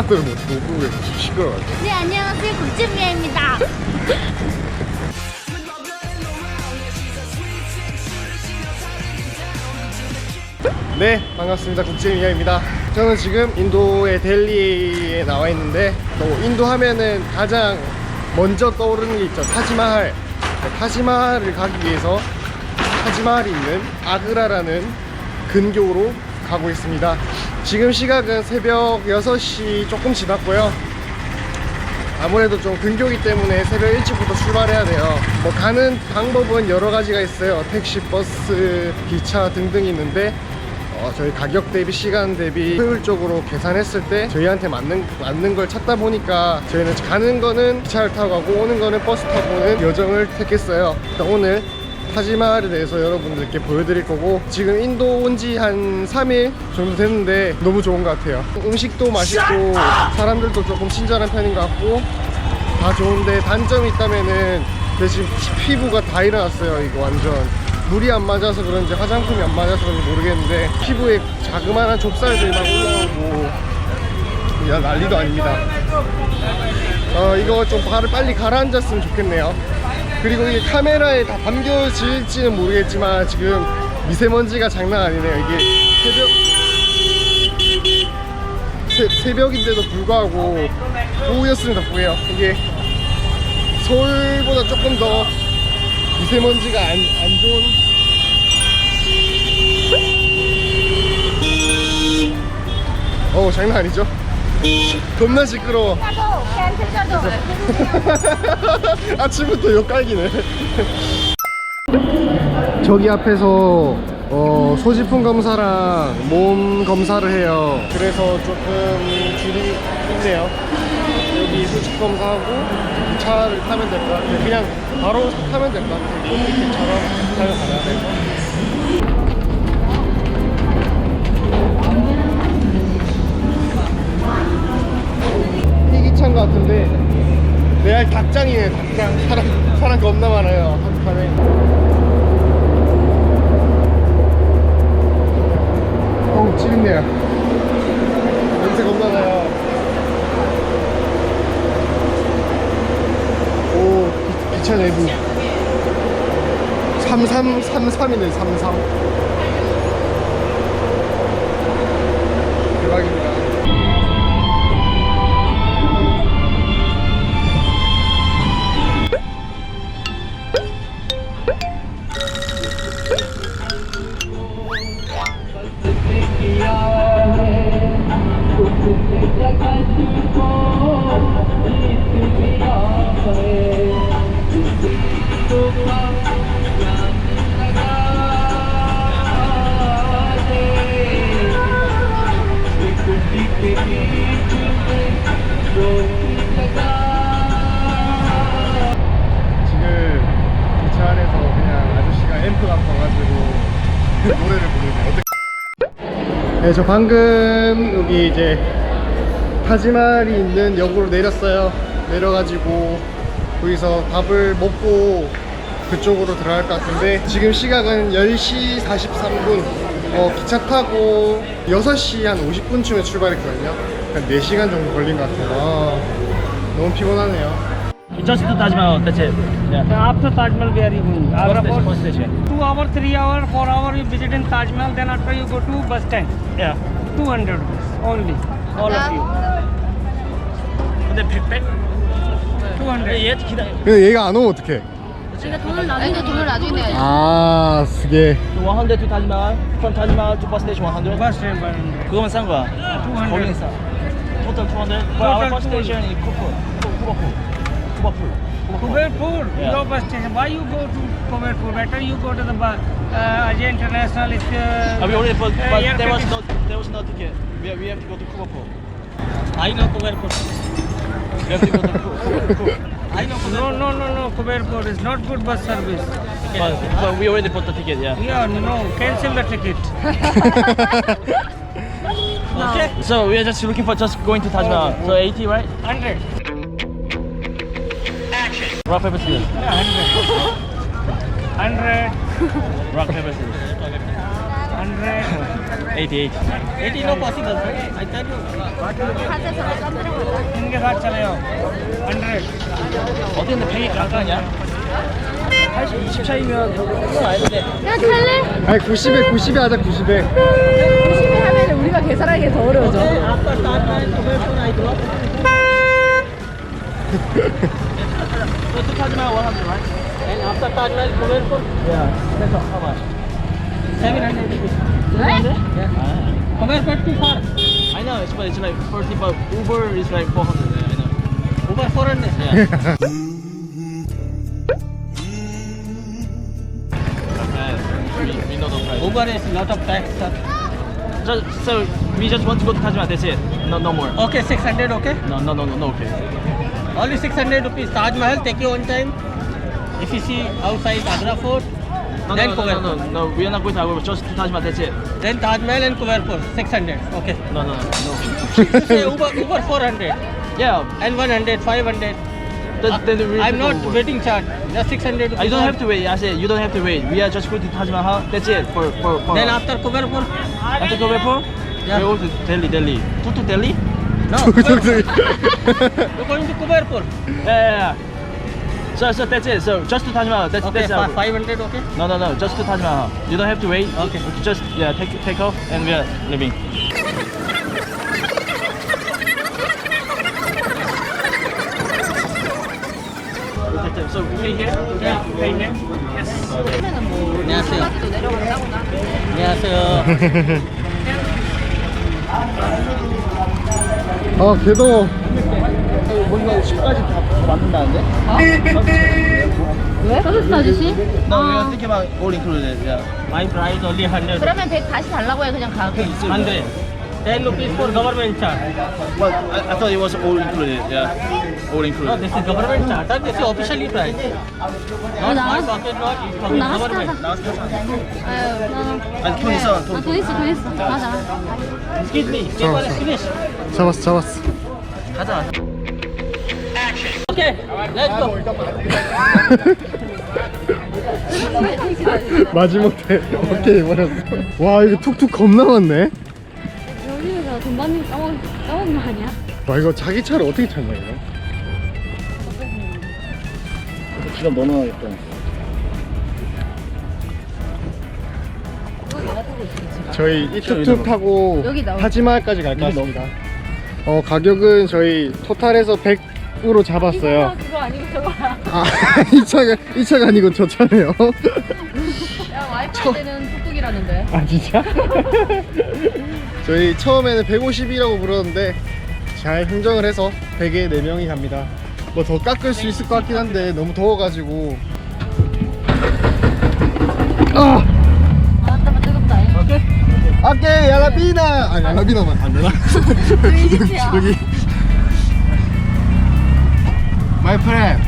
바깥들을 못 보고 시끄러워. 네 안녕하세요 국진미아입니다. 네, 반갑습니다. 국제미아입니다. 저는 지금 인도의 델리에 나와 있는데 또 인도 하면은 가장 먼저 떠오르는 게 있죠. 타지마할. 타지마할을 가기 위해서 타지마할이 있는 아그라라는 근교로 가고 있습니다. 지금 시각은 새벽 6시 조금 지났고요. 아무래도 좀 근교기 때문에 새벽 일찍부터 출발해야 돼요. 뭐 가는 방법은 여러 가지가 있어요. 택시, 버스, 기차 등등 있는데 어, 저희 가격 대비 시간 대비 효율적으로 계산했을 때 저희한테 맞는 맞는 걸 찾다 보니까 저희는 가는 거는 기차를 타고 가고 오는 거는 버스 타고 오는 여정을 택했어요. 일단 오늘 타지마할에 대해서 여러분들께 보여드릴 거고 지금 인도 온 지 한 3일 정도 됐는데 너무 좋은 것 같아요. 음식도 맛있고 사람들도 조금 친절한 편인 것 같고 다 좋은데 단점이 있다면은 내 지금 피부가 다 일어났어요 이거 완전. 물이 안 맞아서 그런지 화장품이 안 맞아서 그런지 모르겠는데 피부에 자그마한 좁쌀들이 막 올라오고. 야 난리도 아닙니다. 어 이거 좀 발을 빨리 가라앉았으면 좋겠네요 그리고 이게 카메라에 다 담겨질지는 모르겠지만 지금 미세먼지가 장난 아니네요. 이게 새벽 새, 새벽인데도 불구하고 오후였으면 덕분에요. 이게 서울보다 조금 더 미세먼지가 안, 안 좋은 어우 장난 아니죠? 겁나 시끄러워 아침부터 욕 깔기네. 저기 앞에서 어, 소지품 검사랑 몸 검사를 해요. 그래서 조금 줄이 있네요. 여기 소지품 검사하고 차를 타면 될 것 같아요. 그냥 바로 타면 될 것 같아요. 이렇게처럼 타면 가야 돼서 것 같은데 레알 닭장이네 닭장. 사람 사람 겁나 많아요. 한칸에. 어우 찌린내요. 냄새 겁나 나요. 오 기- 기차 내부 3333이네 33 지금 기차 안에서 그냥 아저씨가 앰프 갖고 와가지고 노래를 부르네. 어떻게? 네, 저 방금 여기 이제 타지말이 있는 역으로 내렸어요. 내려가지고 거기서 밥을 먹고 그쪽으로 들어갈 것 같은데 지금 시각은 10시 43분. 어, 기차 타고 6시 한 50분쯤에 출발했거든요. 한 4시간 정도 걸린 것 같아요. 아, 너무 피곤하네요. Just to Taj Mahal, that's it. Yeah. After Taj Mahal, where are you going? First station, first station. Two hour, three hour, four hour you visit in Taj Mahal, then after you go to bus stand. Yeah. 200 rupees only. All of you. 근데 백백? 200. 얘 기다. 근데 얘가 안 오면 어떡해? 그러니까 돈을 나중에 돈을 나중에 내야지. 아, 쓰게. 100 to Taj Mahal, from Taj Mahal to bus station 100. Bus stand 100. 그거만 싼 거야. 200. 거기는 싸. Total 200. But our bus Total station in Kupu, Kubapur, Kubapur. Kuberpur, Yeah. your bus station. Why you go to Kuberpur? Better you go to the bu- uh, Ajay International. It's, uh, Uh, we already bought, uh, but air there was no, condition- there was no ticket. We, we have to go to Kubapur. I know Kubapur. We have to go to Kubapur. I know No, no, no, no. Kuberpur is not good bus service. But, but we already bought the ticket, yeah. Yeah, no. Cancel the ticket. Okay. So we are just looking for just going to Taj Mahal. Oh, oh. So 80, right? 100. Rock paper scissors. Yeah, 100. 100. Rock paper scissors. 100 88 80 no possible sir I tell you 사자 저거 딴데로 가자. इनके साथ चले जाओ 100 어디 있는 100이 깜깜이야? 80 20 차이면 그건 아닌데 야 탈래? 아니 90에 90에 하자 90에 90에 하면 우리가 계산하기 더 어려워져. after start line conversion I drop so 2000 100 right and after start line conversion yeah that's all how much 700 왜? yeah convert too far I know it's but it's like 40 but Uber is like 400 yeah, I know over 400 yeah we, we know the price Uber is lot of tax sir just, so we just want to go to Taj Mahal that's it no no more okay 600 okay no no no no no okay only 600 rupees Taj Mahal take you on time if you see outside Agra Fort no then no, no, no, no, no, we are not going to Agra, just to Taj Mahal, that's it. then Taj Mahal and Fort 600 okay No, no, no. you say Uber Uber 400 yeah, and 100 500 then, then we I'm not Uber. waiting charge just 600 Uh, You don't have to wait. I said you don't have to wait. We are just going to Taj Mahal. That's it. For for for. then after Kuber Fort after for. Yeah. We go to Delhi, Delhi. To to Delhi. no you're going to Fort Yeah, yeah, yeah. So so that's it. So just to Taj Mahal. That's okay that's fi- our. 500 okay No no no. Just to Taj Mahal. You don't have to wait. Okay. Just yeah. Take take off and we are leaving. So we here. yeah pay name 그러면은 뭐 안녕하세요. 가지도 내려간다고나. 안녕하세요 아 개더워 뭔가 10까지 다 맞는다는데? 왜? 서비스 아저씨? No, we are thinking about all included. Yeah. my price only 100 그러면 100 다시 달라고 해 그냥 가게. 100 10 rupees for government charge Well, I, I thought it was all included. Yeah, all no included. this is government charge sir. this is officially price not my pocket not it's from 나가서 government. 아유, 나. 아니, 돈 있어, 돈. 돈 있어, 돈 있어. 가자. excuse me table is finished 잡았어 잡았어 가자. Let's go. 마지못해 오케이 버렸어 와 이거 툭툭 겁나 많네. 여기서 돈 받는 거 까먹, 까먹은 거 아니야? 와 이거 자기 차를 어떻게 찾나 이거? 지갑 넣어놔야겠다. 저희 이 툭툭 타고 여기. 타지마할까지 갈 것 같습니다. 어 가격은 저희 토탈에서 100 으로 잡았어요 그거 아니고 저거야. 아, 이 차가 이 차가 아니고 저 차네요. 야, 와이파이 되는 뚝뚝이라는데. 아 진짜? 저희 처음에는 150이라고 불렀는데 잘 흥정을 해서 100에 4명이 갑니다. 뭐 더 깎을 수 있을 것 같긴 한데 너무 더워가지고. 아, 아, 따마 뜨겁다. 오케이. 야라비나. 아 야라비나만 안 되나? 저기. My friend,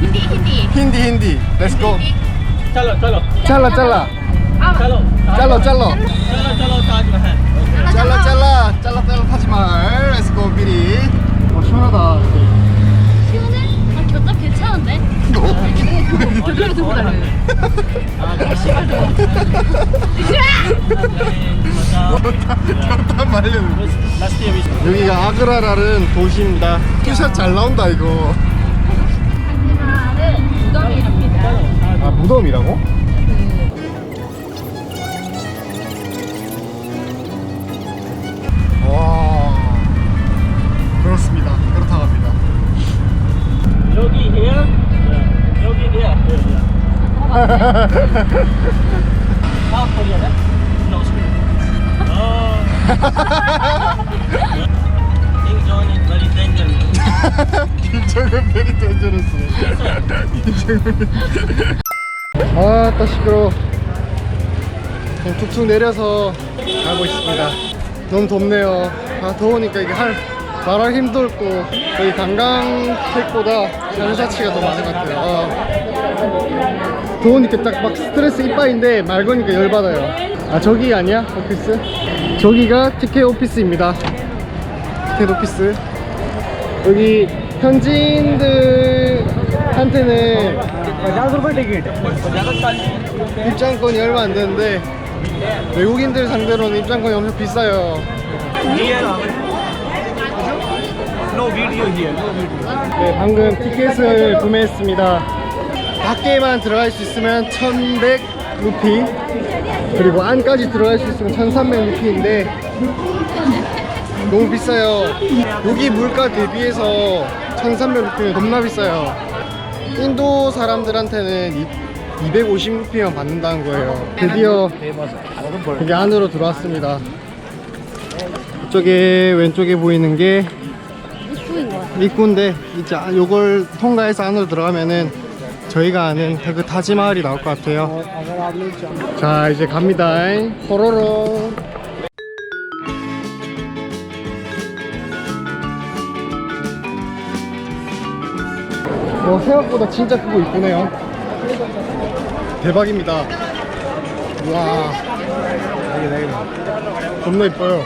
힌디, 힌디. 힌디 힌디. Let's go. chalo chalo 잘라 잘라. 아, chalo 잘라 잘라. chalo chalo Taj Mahal 잘라 잘라 잘라 잘라 타지 말. Let's go 비리. 어 시원하다. 시원해? 아, 견적 괜찮은데? 들고. 아, we 여기가 아그라라는 도시입니다. 투샷 잘 나온다 이거. 무덤이라고? 와 그렇습니다. 그렇다고 합니다. 여기 여기 South Korea right? no screen. oh King John is very dangerous 김정은 베리. 김정은. 아따 시끄러. 그냥 툭툭 내려서 가고 있습니다. 너무 덥네요. 아 더우니까 이게 할 말할 힘도 없고 거의 관광객보다 장사치가 더 많은 것 같아요. 아, 더우니까 딱 막 스트레스 이빠인데 말 거니까 열받아요. 아 저기 아니야 오피스? 저기가 티켓 오피스입니다. 티켓 오피스. 여기 현지인들한테는 입장권 이 얼마 안 되는데 외국인들 상대로는 입장권이 엄청 비싸요. 네, 방금 티켓을 구매했습니다. 밖에만 들어갈 수 있으면 1100 루피 그리고 안까지 들어갈 수 있으면 1300 루피인데 너무 비싸요. 여기 물가 대비해서 1300 루피면 겁나 비싸요. 인도 사람들한테는 250 루피만 받는다는 거예요. 드디어 여기 안으로 들어왔습니다. 이쪽에 왼쪽에 보이는 게. 입구인데 이제 아- 요걸 통과해서 안으로 들어가면은 저희가 아는 그 타지마할이 나올 것 같아요. 자 이제 갑니다. 호로로. 어, 생각보다 진짜 크고 이쁘네요. 대박입니다. 와, 겁나 이뻐요.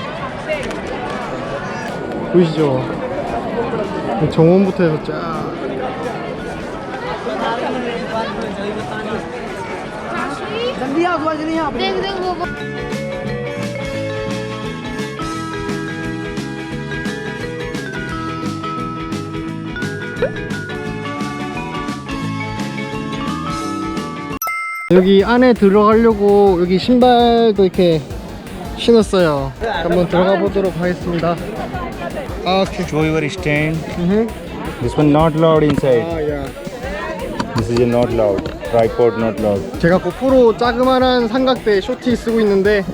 보이시죠? 정원부터 해서 쫙. देख देख वो वो- 여기 안에 들어가려고 여기 신발도 이렇게 신었어요. 한번 들어가 보도록 하겠습니다. 아, your stand. 음. This one not allowed inside. 아, 야. This is not allowed. Tripod not allowed. 제가 고프로 자그마한 삼각대 쇼티 쓰고 있는데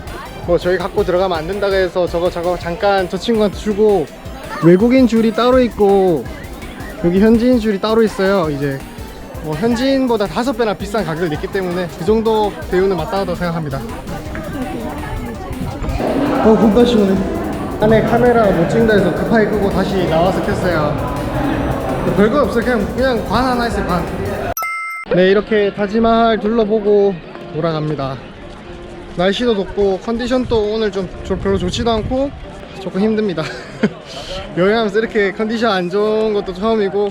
뭐 저희 갖고 들어가면 안 된다고 해서 저거 저거 잠깐 저 친구한테 주고 외국인 줄이 따로 있고 여기 현지인 줄이 따로 있어요. 이제 뭐 현지인보다 다섯 배나 비싼 가격을 냈기 때문에 그 정도 대우는 마땅하다고 생각합니다. 어, 겁나 시원해. 안에 카메라 못 찍는다 해서 급하게 끄고 다시 나와서 켰어요. 별거 없어요. 그냥, 그냥 관 하나 있어요, 관. 네, 이렇게 타지마할 둘러보고 돌아갑니다. 날씨도 덥고 컨디션도 오늘 좀, 좀 별로 좋지도 않고 조금 힘듭니다. 여행하면서 이렇게 컨디션 안 좋은 것도 처음이고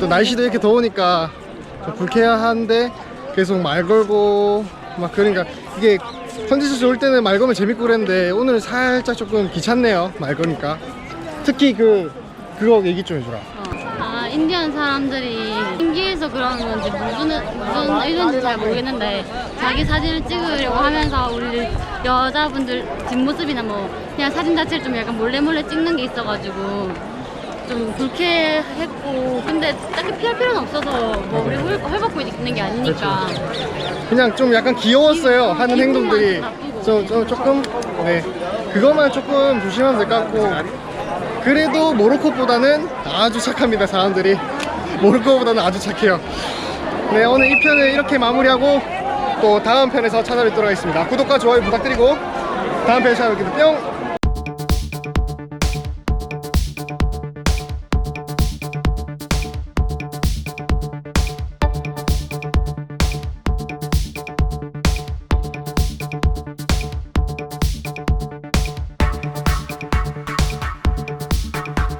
또 날씨도 이렇게 더우니까 좀 불쾌한데 계속 말 걸고 막 그러니까 이게 컨디션 좋을 때는 말 걸면 재밌고 그랬는데 오늘 살짝 조금 귀찮네요 말 거니까. 특히 그 그거 얘기 좀 해주라. 아 인디언 사람들이 신기해서 그런 건지 무슨 무슨 의도인지 잘 모르겠는데 자기 사진을 찍으려고 하면서 우리 여자분들 뒷모습이나 뭐 그냥 사진 자체를 좀 약간 몰래 몰래 찍는 게 있어가지고 좀 불쾌했고 근데 딱히 피할 필요는 없어서 뭐 우리 헐, 헐벗고 있는 게 아니니까. 그냥 좀 약간 귀여웠어요 하는 기분만 행동들이. 나쁘고. 저, 저 조금 네. 그것만 조금 조심하면 될 것 같고. 그래도 모로코보다는 아주 착합니다 사람들이. 모로코보다는 아주 착해요. 네 오늘 이 편을 이렇게 마무리하고 또 다음 편에서 찾아뵙도록 하겠습니다. 구독과 좋아요 부탁드리고 다음 편에 찾아뵙겠습니다. 뿅